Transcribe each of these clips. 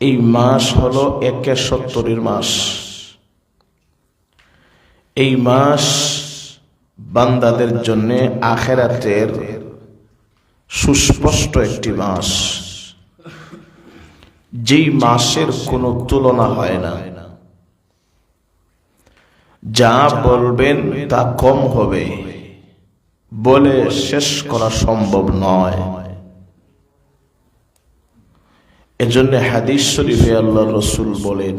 এই মাস হলো একে সত্তরের মাস। এই মাস বান্দাদের জন্য আখেরাতের সুস্পষ্ট একটি মাস। যেই মাসের কোনো তুলনা হয় না। যা বলবেন তা কম হবে। বলে শেষ করা সম্ভব নয়। এজন্য হাদিস শরীফে আল্লাহ রসুল বলেন,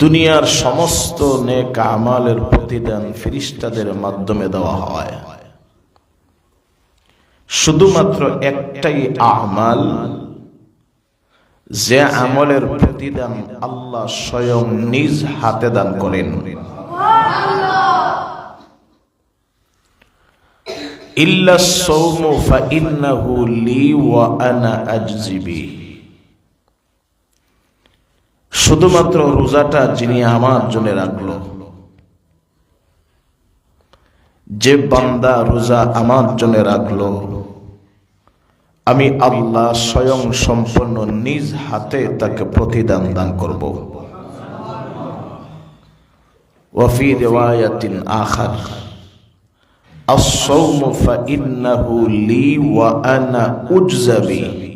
দুনিয়ার সমস্ত নেক আমালের প্রতিদান ফিরিস্তাদের মাধ্যমে দেওয়া হয়। শুধুমাত্র একটাই আমাল, যে আমলের প্রতিদান আল্লাহ স্বয়ং নিজ হাতে দান করেন। শুধুমাত্র রোজাটা যিনি আমার জন্য রাখল। যে বান্দা রোজা আমার জন্য রাখল। আমি আল্লাহ স্বয়ং সম্পন্ন নিজ হাতে তাকে প্রতিদান দান করব। ওয়াফি রিওয়ায়াতিন আখার। الصوم فإنه لي وأنا أجزبي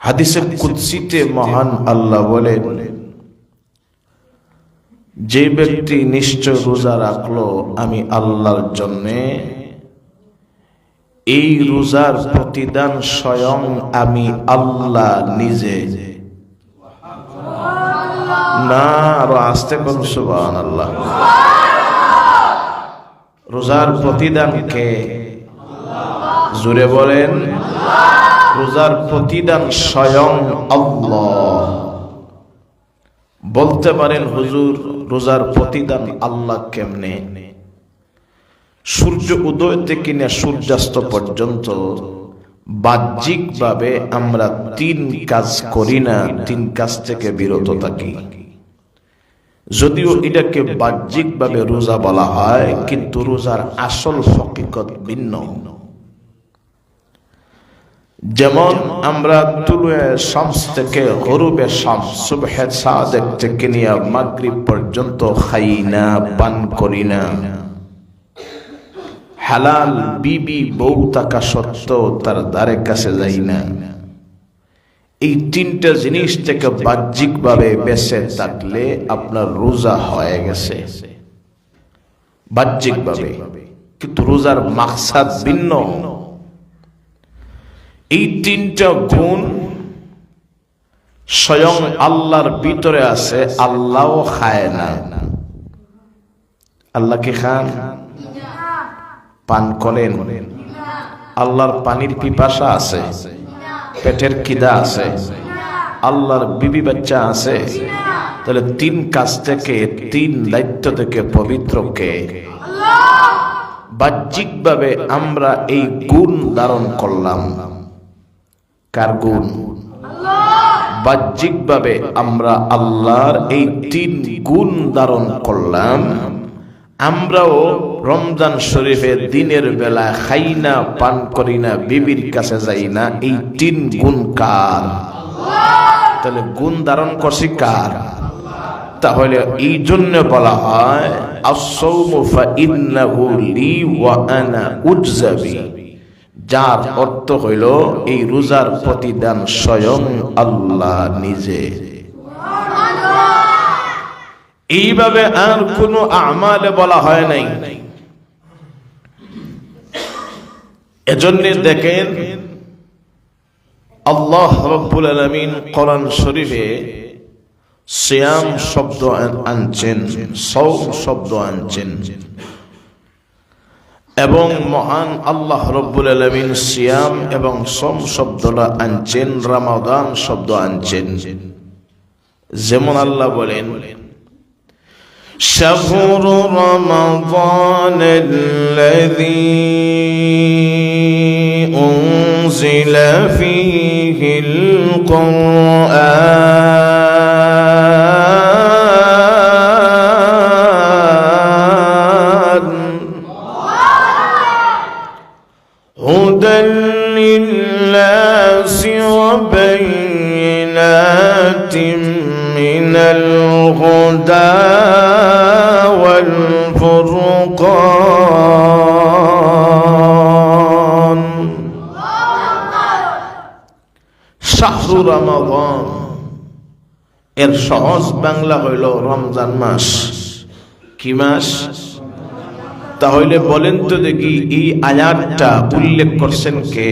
হাদিসে কুৎসিতে মহান আল্লাহ বলেন যে ব্যক্তি নিশ্চয় রোজা রাখলো আমি আল্লাহর জন্যে এই রোজার প্রতিদান স্বয়ং আমি আল্লাহ নিজে না আরো আসতে করুন সুবান আল্লাহ রোজার প্রতিদান কে জুড়ে বলেন, রোজার প্রতিদান স্বয়ং বলতে পারেন, হুজুর, রোজার প্রতিদান আল্লাহ কেমনে? সূর্য উদয় থেকে না সূর্যাস্ত পর্যন্ত বাহ্যিকভাবে আমরা তিন কাজ করি না, তিন কাজ থেকে বিরত থাকি। যদিও এটাকে বাহ্যিকভাবে রোজা বলা হয়, কিন্তু রোজার আসল হকিকত ভিন্ন। যেমন আমরা তুলুয়ে শামস থেকে গরুবে শামস পর্যন্ত খাই না, পান করি না। হালাল বিবি বউ থাকা সত্ত্বেও তার দ্বারে কাছে যাই না। এই তিনটা জিনিস থেকে বাহ্যিকভাবে বেঁচে থাকলে আপনার রোজা হয়ে গেছে। বাহ্যিকভাবে। কিন্তু রোজার মাকসাদ ভিন্ন। এই তিনটা গুণ স্বয়ং আল্লাহর ভিতরে আছে, আল্লাহও খায় না। আল্লাহ কি খান? পান করেন। আল্লাহর পানির পিপাসা আছে। পেটের কিদা আছে, আল্লাহর বিবি বাচ্চা আছে, তাহলে তিন কাজ থেকে, তিন দায়িত্ব থেকে পবিত্র কে? বাহ্যিকভাবে আমরা এই গুণ ধারণ করলাম। কার গুণ? বাহ্যিকভাবে আমরা আল্লাহর এই তিন গুণ ধারণ করলাম। আমরাও রমজান শরীফের দিনের বেলা খাই না পান করি না বিবির কাছে যাই না এই তিন গুণ কার? তাহলে গুণ ধারণ করছি কার? তাহলে এই জন্য বলা হয় যার অর্থ হইল, এই রোজার প্রতিদান স্বয়ং আল্লাহ নিজে। এইভাবে আর কোনো আমালে বলা হয় নাই। এজন্য দেখেন, আল্লাহ রব্বুল আলমিন কোরআন শরীফে শ্যাম শব্দ আনছেন সৌম শব্দ আনছেন। এবং মহান আল্লাহ রব্বুল আলমিন সিয়াম এবং সোম শব্দটা আনছেন, রামাদান শব্দ আনছেন। যেমন আল্লাহ বলেন شهر رمضان الذي أنزل فيه القرآن. বাংলা হইল রমজান মাস। কি মাস? তাহলে বলেন তো দেখি, এই আয়াতটা উল্লেখ করছেন কে?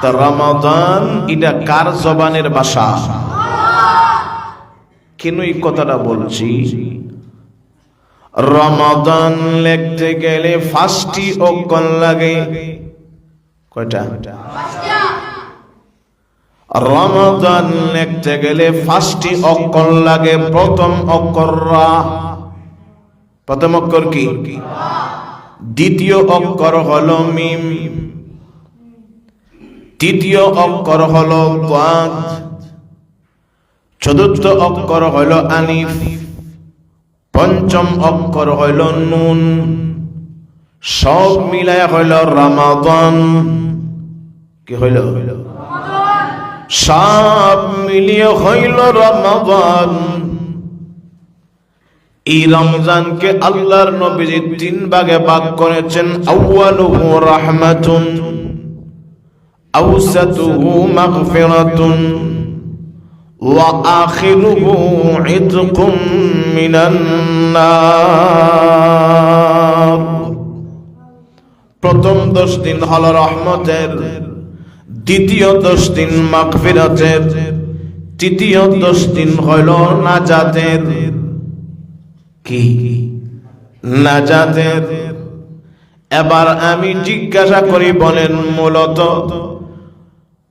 তা রমাদান, এটা কার জবানের ভাষা? কেন এই কথাটা বলছি? রমাদান লিখতে গেলে ফার্স্টই অক্ষর লাগে। কয়টা? রমাদান লিখতে গেলে ফার্স্টই অক্ষর লাগে। প্রথম অক্ষর রা। প্রথম অক্ষর কি? দ্বিতীয় অক্ষর হলো মিম। তৃতীয় অক্ষর হলো দাদ চতুর্থ অক্ষর হইল আনিফ পঞ্চম অক্ষর হইল নুন। সব মিলায় হইল রামাদান। কি হইল? সব মিলিয়ে হইল রমাদান। এই রমজানকে আল্লাহর নবীজি তিন ভাগে ভাগ করেছেন প্রথম দশ দিন হল রহমতের। দ্বিতীয় দশ দিন মাগফিরাতের। তৃতীয় দশ দিন হইল নাজাতের। কি? নাজাতের। এবার আমি জিজ্ঞাসা করি, বলেন মূলত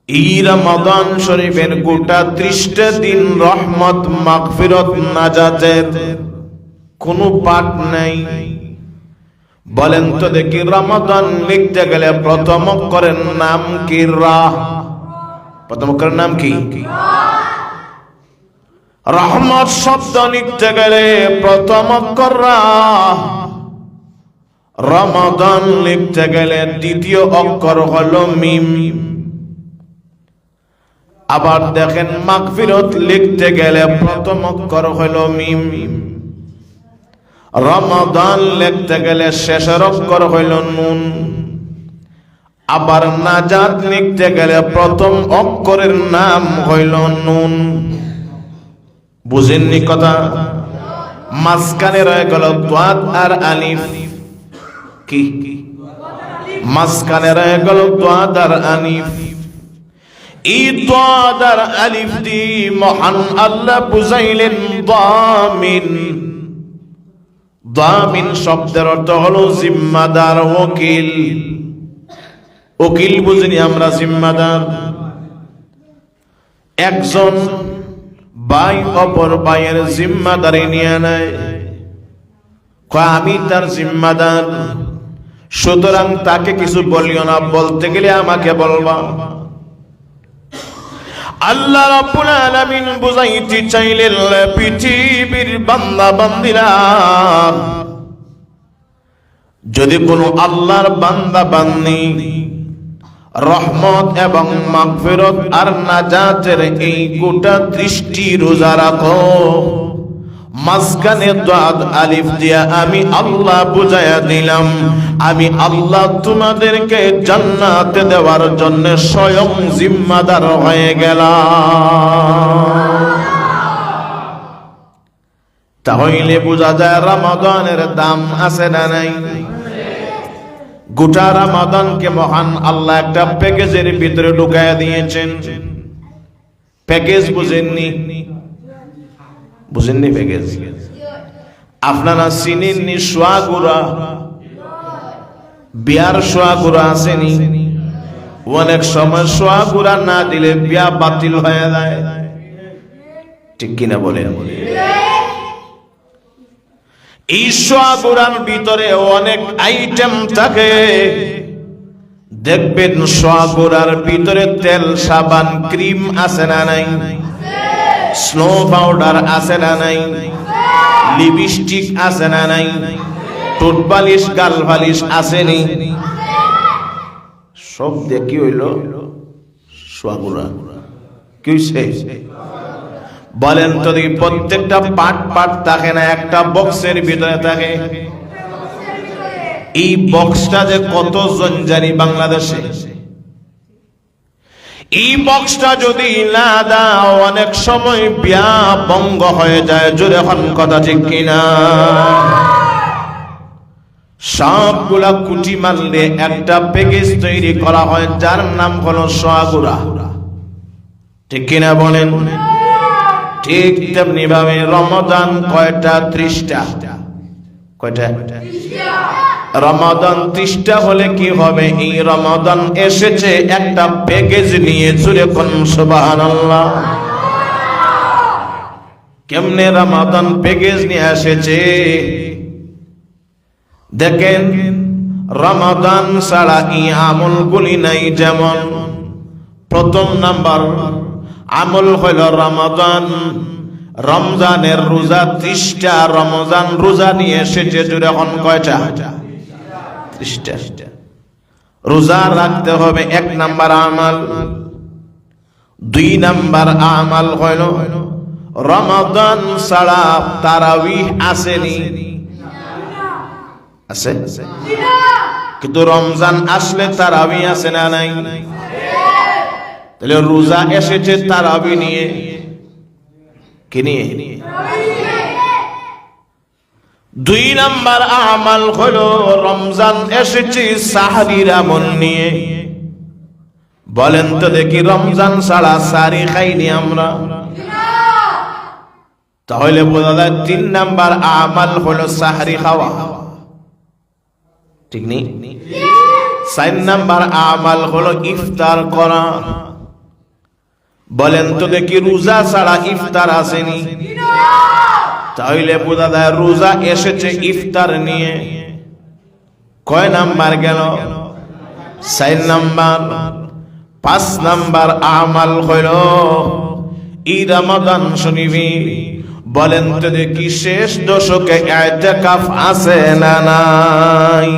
এই রমাদান শরীফের গোটা ত্রিশটা দিন রহমত, মাগফিরত, নাজাতের কোনো পাঠ নাই। বলেন তো দেখি রমাদান লিখতে গেলে প্রথম অক্ষরের নাম কি রা? প্রথম অক্ষরের নাম কি? রহমত শব্দ লিখতে গেলে প্রথম অক্ষর রমাদান লিখতে গেলে দ্বিতীয় অক্ষর হলো মিম। আবার দেখেন মাগফিরত লিখতে গেলে প্রথম অক্ষর হলো মিম। রমাদান লিখতে গেলে শেষের অক্ষর হইল নুন। আবার নাজাত লিখতে গেলে প্রথম অক্ষরের নাম হইল নুন। বুঝেননি কথা? মাঝখানে রয়ে গেল দ্বাদ আর আলিফ। কি? মাঝখানে রয়ে গেল দ্বাদ আর আলিফ। আর আলিফ দি মহান আল্লাহ বুঝাইলেন, দামিন। দামিন শব্দের অর্থ হলো জিম্মাদার ওকিল। ওকিল বুঝিনি আমরা জিম্মাদার। একজন ভাই অপর ভাইয়ের জিম্মাদারি নিয়ে নেয়। আমি তার জিম্মাদার। সুতরাং তাকে কিছু বলিও না, বলতে গেলে আমাকে বলবা। আল্লাহ রাব্বুল আলামিন বুঝাইতে চাইলেন পৃথিবীর বান্দা, বান্দিরা, যদি কোনো আল্লাহর বান্দা, বান্দি, রহমত এবং মাগফিরত আর নাজাতের এই গোটা দৃষ্টি রোজা রাখো। মাঝখানে দাদ আলিফ দিয়া আমি আল্লাহ বুঝাইয়া দিলাম। আমি আল্লাহ তোমাদেরকে জান্নাতে দেওয়ার জন্য স্বয়ং জিম্মাদার হয়ে গেলাম। তাহলে বোঝা যায় রমাদানের দাম আছে না নাই? গোটা রমাদানকে মহান আল্লাহ একটা প্যাকেজের ভিতরে ঢুকাইয়া দিয়েছেন। প্যাকেজ বুঝেননি? বুঝেননি প্যাকেজ আপনারা চিনেননি সোয়াগুড়া? বিয়ার সোয়াগুড়া আসেনি অনেক সময় সোয়াগুড়া না দিলে বিয়া বাতিল হয়ে যায়। ঠিক কিনা বলেন? এই ভিতরে অনেক আইটেম থাকে। দেখবেন সোয়াগুড়ার ভিতরে তেল, সাবান, ক্রিম আছে না নাই? স্নো পাউডার আছে না নাই? লিপস্টিক আছে না নাই? ঠোঁট বালিশ গাল বালিশ আসেনি সব দেখি হইল? সোয়াগুড়া। কি হইছে? বলেন তো দেখি, প্রত্যেকটা পার্ট পার্ট থাকে না, একটা বক্সের ভিতরে থাকে। এই বক্সটা যে কতজন জানি বাংলাদেশে। এই বক্সটা যদি না অনেক সময় হয়ে যায়। কথা ঠিক কিনা? সবগুলা কুটি মারলে একটা প্যাকেজ তৈরি করা হয়, যার নাম হলো সোয়াগুড়া। ঠিক কিনা বলেন? ঠিক তেমনি ভাবে রমজান কয়টা? ত্রিশটা। কয়টা? রমাদান ত্রিশটা হলে কি হবে? এই রমাদান এসেছে একটা প্যাকেজ নিয়ে। জুড়ে কোন সুবাহান কেমনে রমাদান প্যাকেজ নিয়ে এসেছে? দেখেন, রমাদান ছাড়া ই আমলগুলি নাই যেমন, প্রথম নাম্বার আমল হইল রমাদান। রমজানের রোজা ত্রিশটা রমজান রোজা নিয়ে এসেছে জুড়ে হন কয়টা? ত্রিশটা রোজা রাখতে হবে এক নাম্বার আমাল। দুই নাম্বার আমাল হইল, রমাদান ছাড়া তারাবি আসেনি। আছে? কিন্তু রমজান আসলে তারাবি আছে না নাই? তাহলে রোজা এসেছে তারাবি নিয়ে। কি নিয়ে? দুই নাম্বার আমাল হলো রমজান এসেছে সাহারির আমল নিয়ে। বলেন তো দেখি রমজান ছাড়া সারি খাইনি আমরা। তাহলে বোঝা যায় তিন নাম্বার আমাল হলো সাহারি খাওয়া। ঠিক নেই? চার নাম্বার আমাল হলো ইফতার করা। বলেন তো দেখি রোজা ছাড়া ইফতার আসেনি। তাহলে বোঝা যায় রোজা এসেছে ইফতার নিয়ে। কয় নাম্বার গেল? চার নাম্বার। পাঁচ নাম্বার আমাল হইল। ই রমাদান শুনিবি বলেন তো দেখি শেষ দশকে এতেকাফ আছে না নাই?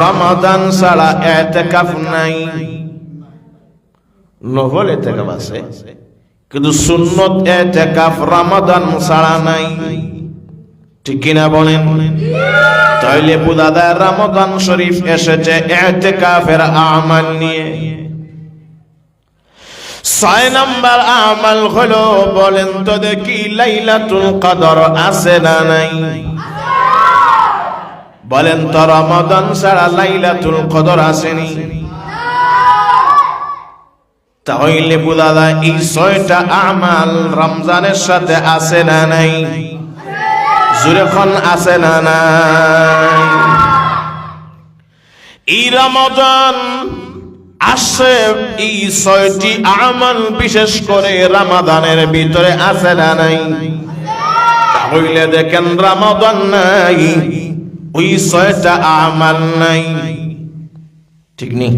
রমাদান ছাড়া এতেকাফ নাই। নভল এতেকাফ আছে। কিন্তু সুন্নত এতেকাফ রমাদান ছাড়া নাই। ঠিক কিনা বলেন? তাইলে বুদাদা রমাদান শরীফ এসেছে এতেকাফের আমাল নিয়ে। ছয় নাম্বার আমাল হলো, বলেন তো দেখি লাইলাতুল কদর আছে না নাই? বলেন তো রমাদান ছাড়া লাইলাতুল কদর আসেনি। তাহলে যায় এই ছয়টা আমাল রমজানের সাথে আছে না নাই? জুরেখন আছে না নাই? এই রমজান আসে, এই ছয়টি আমাল বিশেষ করে রামাদানের ভিতরে আছে না নাই? তাহলে দেখেন, রামাদান নাই, ওই ছয়টা আমাল নাই। ঠিক নেই?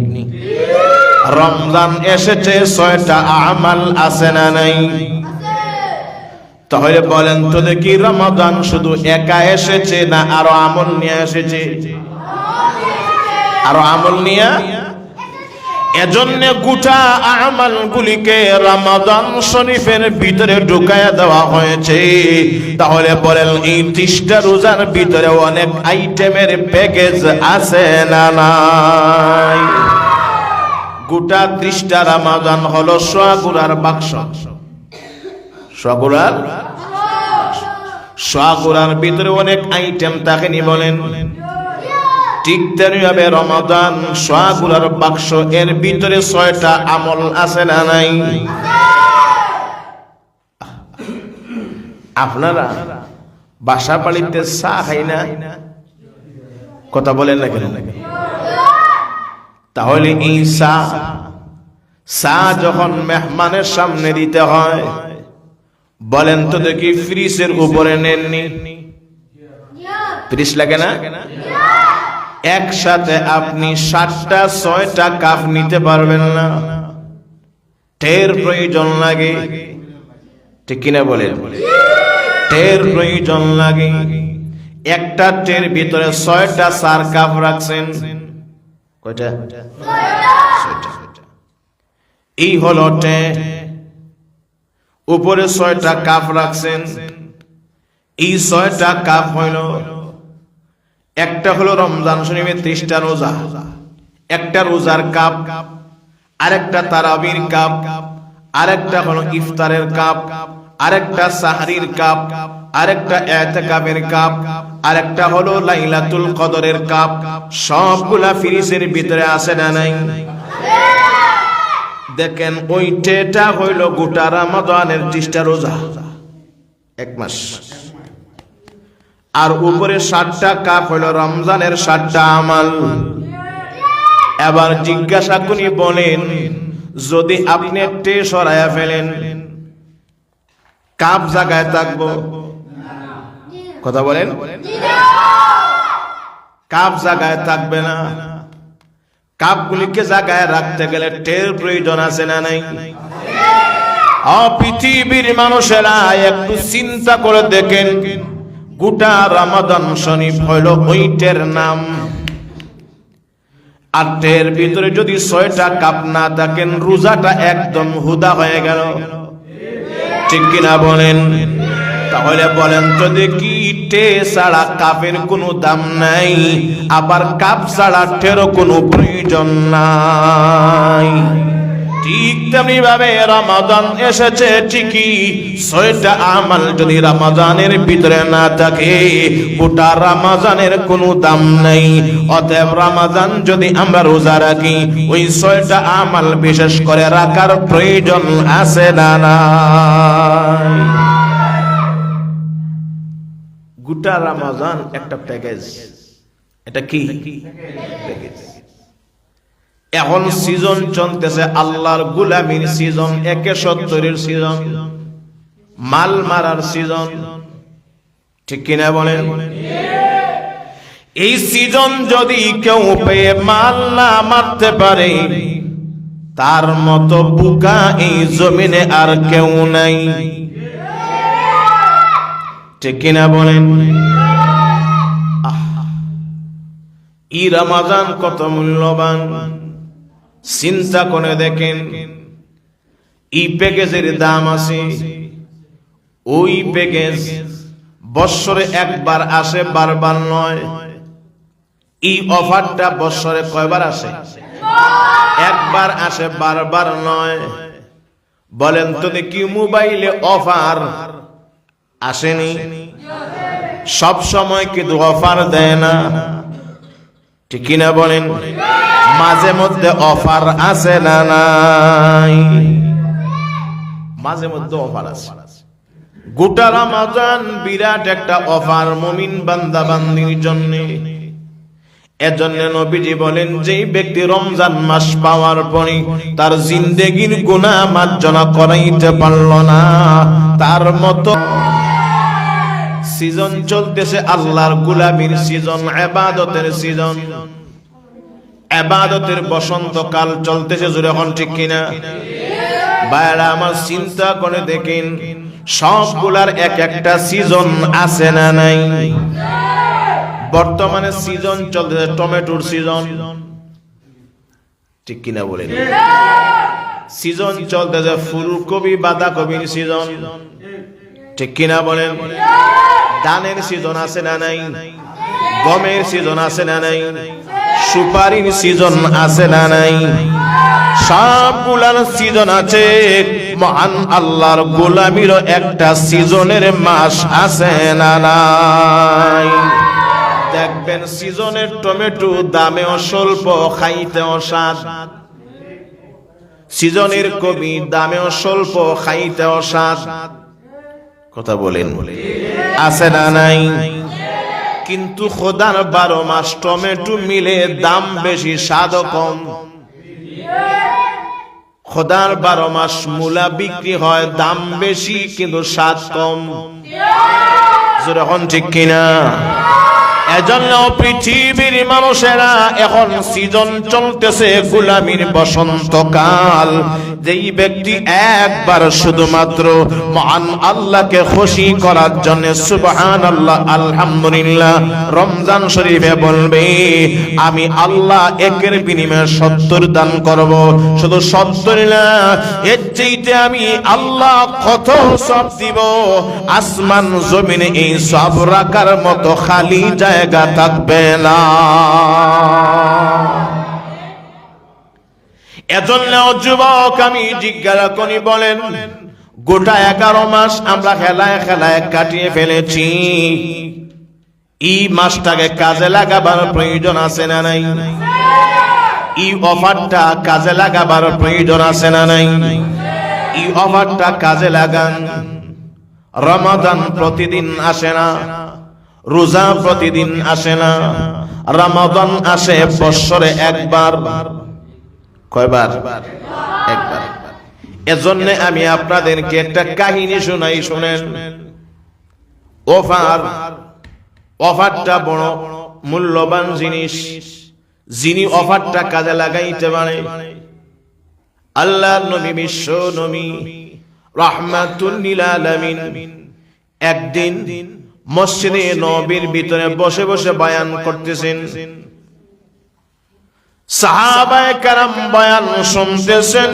রমজান এসেছে, ছয়টা আমাল আছে না নাই? তাহলে বলেন তো দেখি রমাদান শুধু একা এসেছে না আরও আমল নিয়ে এসেছে? আরও আমল নিয়ে? এজন্য গোটা আমাল গুলিকে রমাদান শরীফের ভিতরে ঢুকায় দেওয়া হয়েছে। তাহলে বলেন, এই ত্রিশটা রোজার ভিতরে অনেক আইটেমের প্যাকেজ আছে না নাই? গোটা ত্রিশটা রামাদান হলো সোয়াগুড়ার বাক্স। সোয়াগুড়ার সোয়াগুড়ার ভিতরে অনেক আইটেম থাকেনি বলেন। ঠিক তেমনিভাবে রমাদান সোয়াগুড়ার বাক্স, এর ভিতরে ছয়টা আমল আছে না নাই? আপনারা বাসা বাড়িতে চা খাই না? কথা বলেন না কেন? তাহলে এই চা চা যখন মেহমানের সামনে দিতে হয়, বলেন তো দেখি ফ্রিজের উপরে নেননি। ফ্রিজ লাগে না? একসাথে আপনি সাতটা, ছয়টা কাপ নিতে পারবেন না। টের প্রয়োজন লাগে। ঠিক কিনা বলেন? টের প্রয়োজন লাগে। একটা টের ভিতরে ছয়টা চার কাপ রাখছেন। কয়টা? এই হলো টে উপরে ছয়টা কাপ রাখছেন। এই ছয়টা কাপ হইল একটা হলো রমজান শরীফের ত্রিশটা রোজা একটা রোজার কাপ আরেকটা তারাবির কাপ আরেকটা হলো ইফতারের কাপ আরেকটা সাহারির কাপ আরেকটা এতেকাবের কাপ, আরেকটা হলো লাইলাতুল কদরের কাপ। সবগুলা ফিরিসের ভিতরে আছে না নাই? দেখেন, ওই টেটা হইল গোটা রামাদানের ত্রিশটা রোজা। এক মাস। আর উপরে ষাটটা কাপ হইল রমজানের ষাটটা আমাল। এবার জিজ্ঞাসা করি, বলেন, যদি আপনি টে সরাইয়া ফেলেন, কাপ জায়গায় থাকব? কথা বলেন। কাপ জায়গায় থাকবে না। কাপগুলিকে জায়গায় রাখতে গেলে টের প্রয়োজন আছে না নাই? পৃথিবীর মানুষেরা একটু চিন্তা করে দেখেন, গোটা রামাদান শরীফ হইল ওইটের নাম। আর টের ভিতরে যদি ছয়টা কাপ না থাকেন, রোজাটা একদম হুদা হয়ে গেল। ঠিক কিনা বলেন? তাহলে বলেন তো দেখি টে ছাড়া কাপের কোনো দাম নাই, আবার কাপ ছাড়া টেরও কোনো প্রয়োজন নাই। ঠিক তেমনি ভাবে রমাদান এসেছে ঠিকই, ছয়টা আমাল যদি রমাদানের ভিতরে না থাকে, গোটা রমাজানের কোনো দাম নাই। অতএব রমাজান যদি আমরা রোজা রাখি, ওই ছয়টা আমাল বিশেষ করে রাখার প্রয়োজন আছে না নাই? গোটা রমাজান একটা প্যাকেজ। এটা কি? এখন সিজন চলতেছে আল্লাহর গুলামির সিজন একে সত্তরের সিজন মাল মারার সিজন ঠিক কিনা বলেন? এই সিজন যদি কেউ পেয়ে মাল না মারতে পারে, তার মতো বুকা এই জমিনে আর কেউ নাই। ঠিক কিনা বলেন? ই রমাজান কত মূল্যবান। চিন্তা করে দেখেন, ই প্যাকেজের দাম আছে। ওই প্যাকেজ বৎসরে একবার আসে, বারবার নয়। এই অফারটা বৎসরে কয়বার আসে? একবার আসে, বারবার নয়। বলেন তো দেখি মোবাইলে অফার আসেনি। সব সময় কিন্তু অফার দেয় না? ঠিক কিনা বলেন? মাঝে মধ্যে অফার আছে না নাই? মাঝে মধ্যে অফার আছে। গোটা রামাজান বিরাট একটা অফার মুমিন বান্দা বান্দির জন্য। এজন্য নবীজি বলেন যেই ব্যক্তি রমজান মাস পাওয়ার পরে তার জিন্দেগির গুনাহ মার্জনা করাইতে পারল না তার মতো সিজন চলতেছে আল্লাহর গুলামির সিজন এবাদতের সিজন এবাদতের বসন্তকাল চলতেছে জোরে এখন ঠিক কিনা? বাইরা আমার চিন্তা করে দেখেন সবগুলার এক একটা সিজন আছে না নাই? বর্তমানে সিজন চলতেছে টমেটোর সিজন ঠিক কিনা বলেন? সিজন চলতেছে ফুলকপি বাঁধাকপির সিজন ঠিক কিনা বলেন? ধানের সিজন আছে না নাই? গমের সিজন আছে না নাই? সুপারির সিজন আছে না নাই? সবগুলার সিজন আছে। মহান আল্লাহর গোলামিরও একটা সিজনের মাস আছে না নাই? দেখবেন সিজনের টমেটো দামেও স্বল্প, খাইতেও স্বাদ। সিজনের কবি দামেও স্বল্প, খাইতেও স্বাদ। কথা বলেন। আছে না নাই? কিন্তু খোদার বারো মাস টমেটো মিলে দাম বেশি স্বাদ কম। খোদার বারো মাস মূলা বিক্রি হয়, দাম বেশি, কিন্তু স্বাদ কম। যখন ঠিক কিনা? পৃথিবীর মানুষেরা এখন সিজন চলতেছে গুলামির বসন্তকাল। যেই ব্যক্তি একবার শুধুমাত্র মহান আল্লাহকে খুশি করার জন্য সুবহান আল্লাহ আলহামদুলিল্লাহ, রমজান শরীফে বলবে, আমি আল্লাহ একের বিনিময়ে সত্তর দান করব। শুধু সত্তর না, এর চাইতে আমি আল্লাহ কত সব দিব? আসমান, জমিনে এই সব রাখার মতো খালি জায়গা থাকবে না। এজন্য যুবক আমি জিজ্ঞাসা করি, বলেন, গোটা এগারো মাস আমরা খেলায় খেলায় কাটিয়ে ফেলেছি। এই মাসটাকে কাজে লাগাবার প্রয়োজন আছে না নাই? এই অফারটা কাজে লাগাবার প্রয়োজন আছে না নাই? এই অফারটা কাজে লাগান। রমাদান প্রতিদিন আসে না। রোজা প্রতিদিন আসে না। রমাদান আসে বৎসরে একবার। কয়বার? একবার। এজন্য আমি আপনাদেরকে একটা কাহিনী শোনাই, শুনেন। অফার অফারটা বড় মূল্যবান জিনিস। যিনি অফারটা কাজে লাগাইতে পারে। আল্লাহ নবী বিশ্ব নবী রহমাতুল্লিল আলামিন, একদিন মসজিদে নবীর ভিতরে বসে বসে বায়ান করতেছেন। সাহাবায়ে কারাম বয়ান শুনতেছেন।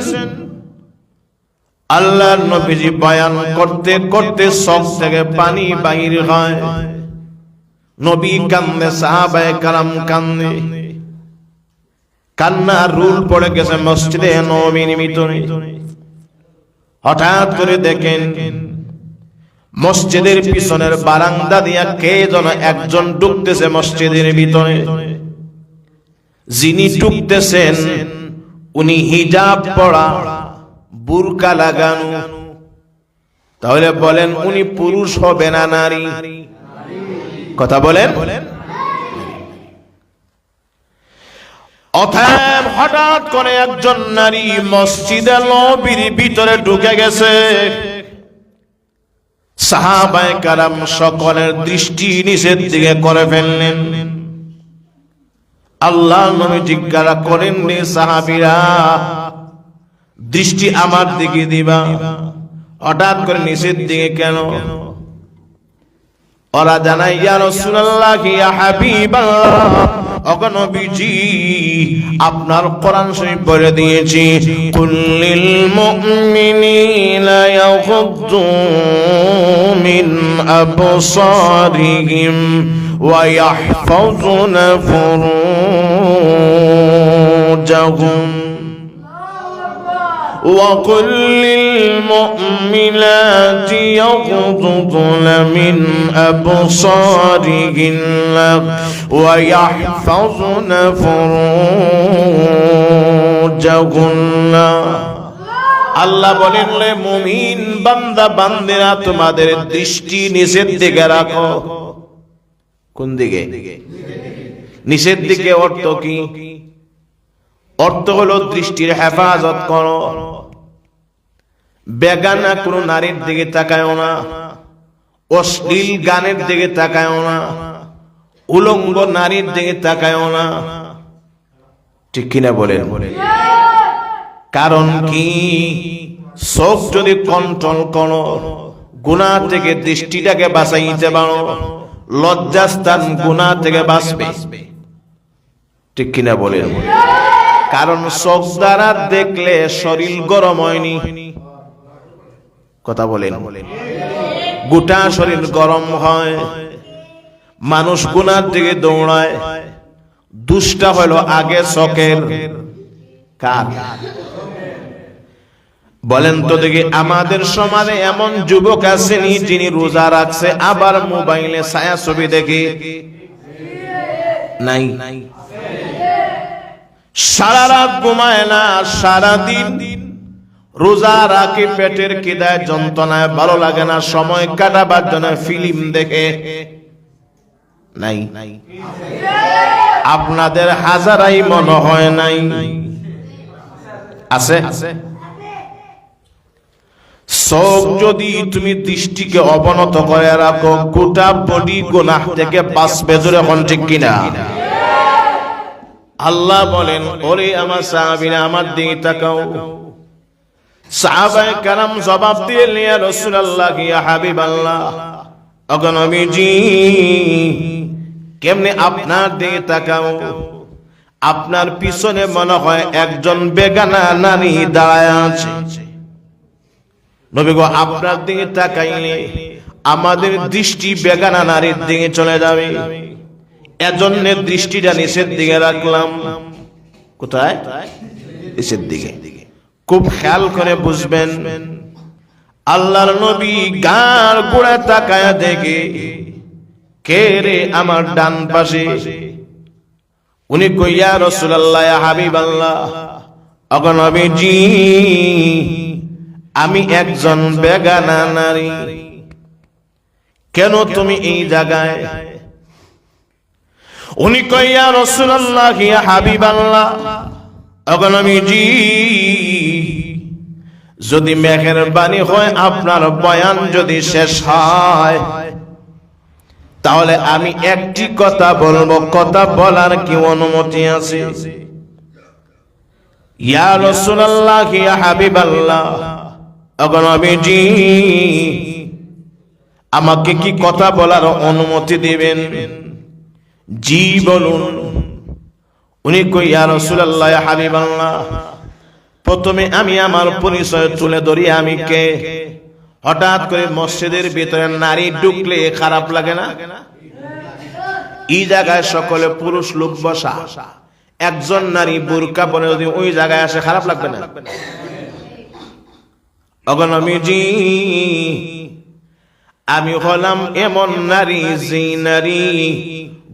আল্লাহর নবীজি বায়ান করতে করতে সব থেকে পানি বাহির হয়। নবী কান্দে, সাহাবায়ে কারাম কান্দে। কান্না রুল পড়ে গেছে মসজিদে নবীর ভিতরে। হঠাৎ করে দেখেন মসজিদের পিছনের বারান্দা দিয়া কে যেন একজন ঢুকতেছে মসজিদের ভিতরে। যিনি টুকতেছেন উনি হিজাব পড়া বুরকা লাগানো। তাহলে বলেন, উনি পুরুষ হবে না নারী? কথা বলেন। অতএব হঠাৎ করে একজন নারী মসজিদে নবীর ভিতরে ঢুকে গেছে। সাহাবায়ে কারাম সকলের দৃষ্টি নিষেধ দিকে করে ফেললেন। আল্লাহ নবী জিজ্ঞাসা করেন রে সাহাবীরা, দৃষ্টি আমার দিকে দিবা। হঠাৎ করে নিষেধ দিকে কেন? ওরা জানাই ইয়া রাসূলুল্লাহ, ইয়া হাবিবাল্লাহ অগনবীজি আপনার কোরআন শরীফ পড়ে দিয়েছি কুল্লিল মুমিনিনা মিন আবসারিহিম ওয়া ইয়াহফাযুনা ফুরুজাহুম। وقل للمؤمنات يغضضن من أبصارهن ويحفظن فروجهن আল্লাহ বলেন রে মুমিন বান্দা বান্দিরা তোমাদের দৃষ্টি নিষেধ দিকে রাখো কোন দিকে নিষেধ দিকে অর্থ কি অর্থ হলো দৃষ্টির হেফাজত করো। বেগানা কোনো নারীর দিকে তাকায়ও না। অশ্লীল গানের দিকে তাকায়ও না। উলঙ্গ নারীর দিকে তাকায়ও না। ঠিক কিনা বলেন? কারণ কি? চোখ যদি কন্ট্রোল করো, গুণা থেকে দৃষ্টিটাকে বাঁচাইতে পারো, লজ্জাস্থান গুণা থেকে বাঁচবে। ঠিক কিনা বলেন? কারণ চোখ দ্বারা দেখলে শরীর গরম হয়নি। কথা বলেন। গোটা শরীর গরম হয়। মানুষ গুনার দিকে দৌড়ায়। দুষ্টা হলো আগে চকের কার? বলেন তো দেখি, আমাদের সমাজে এমন যুবক আছেনি যিনি রোজা রাখছে, আবার মোবাইলে ছায়া ছবি দেখে। নাই। সারা রাত ঘুমায় না, সারা দিন। রোজা রাখি, পেটের কিদায় যন্ত্রণায়, ভালো লাগে না, সময় কাটাবার জন্য ফিল্ম দেখে। নাই। আপনাদের হাজারাই মনে হয় নাই। আছে? চোখ যদি তুমি দৃষ্টিকে অবনত করে রাখো, গোটা বডি গোনাহ থেকে বাঁচবে, জোরে এখন ঠিক কিনা? আল্লাহ বলেন, ওরে আমার সাহাবিনা আমার দিকে তাকাও। সাহাবায়ে কারাম জবাব দিয়ে লিয়া রাসূলুল্লাহ, ইয়া হাবিবাল্লাহ। অগনবীজি কেমনে আপনার দিকে তাকাও? আপনার পিছনে মনে হয় একজন বেগানা নারী দাঁড়ায় আছে। নবী গো, আপনার দিকে তাকাইলে আমাদের দৃষ্টি বেগানা নারীর দিকে চলে যাবে। এজন্য দৃষ্টিটা নিচের দিকে রাখলাম। কোথায়? নিচের দিকে। খুব খেয়াল করে বুঝবেন, আল্লাহর নবী গার গোড়া তাকায়া দেখে, কে রে আমার ডান পাশে? উনি কইয়া রসুল্লাহ হাবিব আল্লাহ অগনবীজি আমি একজন বেগানা নারী। কেন তুমি এই জায়গায়? উনি কইয়া রসুল্লাহ হাবিব আল্লাহ অগনবীজি যদি মেঘের বাণী হয়, আপনার বয়ান যদি শেষ হয়, তাহলে আমি একটি কথা বলব, কথা বলার কি অনুমতি আছে? ইয়া ইয়া আমাকে কি কথা বলার অনুমতি দিবেন? জি বলুন উনি কই রাসূলুল্লাহ, ইয়া হাবিবাল্লাহ, প্রথমে আমি আমার পরিচয় তুলে ধরি, আমি কে? হঠাৎ করে মসজিদের ভিতরে নারী ঢুকলে খারাপ লাগে না? এই জায়গায় সকলে পুরুষ লোক বসা। একজন নারী বুরকা পরে যদি ওই জায়গায় আসে, খারাপ লাগবে না? অগনমীজি আমি হলাম এমন নারী যে নারী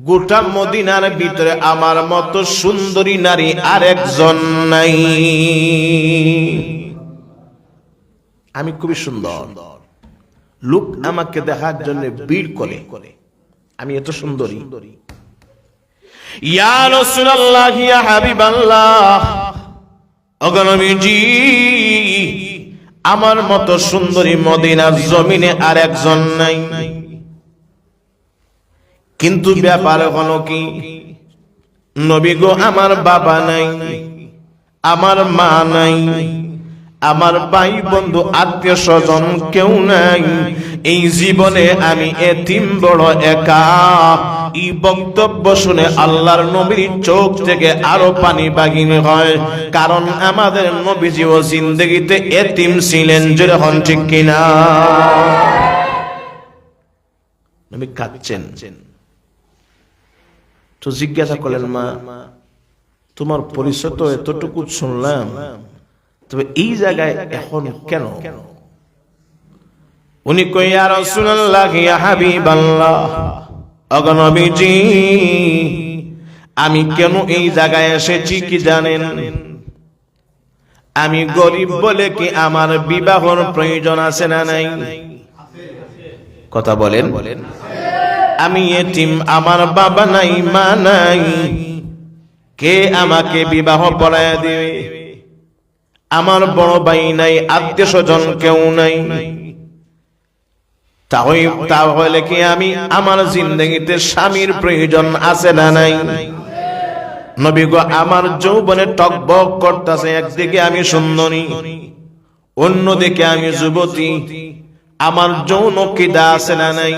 গোটা মদিনার ভিতরে আমার মতো সুন্দরী নারী আর একজন নাই। আমি খুবই সুন্দর। লোক আমাকে দেখার জন্য ভিড় করে। আমি এত সুন্দরী। আমার মতো সুন্দরী মদিনার জমিনে আর একজন নাই। কিন্তু ব্যাপার হলো কি? নবী গো আমার বাবা নাই আমার মা নাই আমার ভাই বন্ধু আত্মীয় স্বজন কেউ নাই। এই জীবনে আমি এতিম বড় একা। এই বক্তব্য শুনে আল্লাহর নবীর চোখ থেকে আরও পানি বাগিনি হয়। কারণ আমাদের নবীজি ও জিন্দগিতে এতিম ছিলেন যেরকম ঠিক কিনা? নবী কাঁদছেন। তো জিজ্ঞাসা করলেন মা তোমার পরিচয় তো এতটুকু শুনলাম তবে এই জায়গায় এখন কেন? উনি কইয়া রাসূলুল্লাহ ইয়া হাবিবাল্লাহ অগনবীজি আমি কেন এই জায়গায় এসেছি কি জানেন? আমি গরিব বলে কি আমার বিবাহর প্রয়োজন আছে না নাই? কথা বলেন। বলেন। আমি এটিম আমার বাবা নাই, মা নাই। কে আমাকে বিবাহ পড়ায় দিবে? আমার বড় ভাই নাই আত্মীয় স্বজন কেউ নাই। তাহলে কি আমি আমার জিন্দগিতে স্বামীর প্রয়োজন আছে না নাই? নবী গো, আমার যৌবনে টকবক করতেছে, একদিকে আমি সুন্দরী, অন্যদিকে আমি যুবতী। আমার যৌন কিদা আছে না নাই?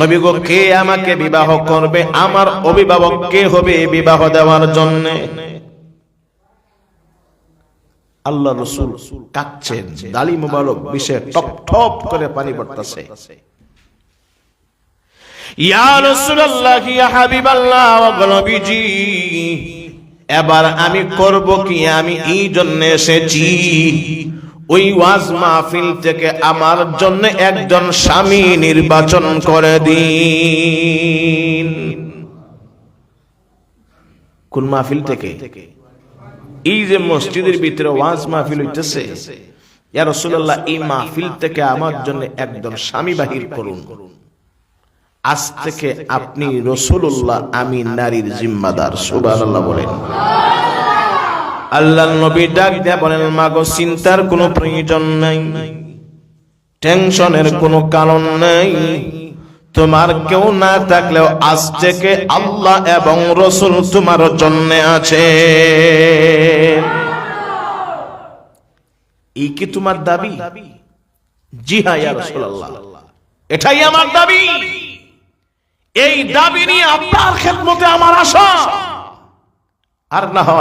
নবী গো কে আমাকে বিবাহ করবে, আমার অভিভাবক কে হবে বিবাহ দেওয়ার জন্য। আল্লাহ রসুল কাঁদছেন দালি মোবারক বিষে টপ টপ করে পানি পড়তেছে। ইয়া রাসূলুল্লাহ, ইয়া হাবিবাল্লাহ ওয়া নবীজি এবার আমি করব কি? আমি এই জন্য এসেছি। ওই ওয়াজ মাহফিল থেকে আমার জন্য একজন স্বামী নির্বাচন করে দিন। কোন মাহফিল থেকে? এই যে মসজিদের ভিতরে ওয়াজ মাহফিল হইতেছে। ইয়া রাসূলুল্লাহ, এই মাহফিল থেকে আমার জন্য একজন স্বামী বাহির করুন। আজ থেকে আপনি রসুল্লাহ আমি নারীর জিম্মাদার। সুবহানাল্লাহ বলেন। আল্লাহ নবী ডাক দিয়া বলেন মাগো চিন্তার কোনো প্রয়োজন নাই। টেনশনের কোনো কারণ নাই। তোমার কেউ না থাকলেও আজ থেকে আল্লাহ এবং রসুল তোমার জন্য আছে। এই কি তোমার দাবি? জি হ্যাঁ ইয়া রাসূলুল্লাহ। এটাই আমার দাবি। এই দাবি নিয়ে আপনার খেদমতে আমার আশা। আর না হয়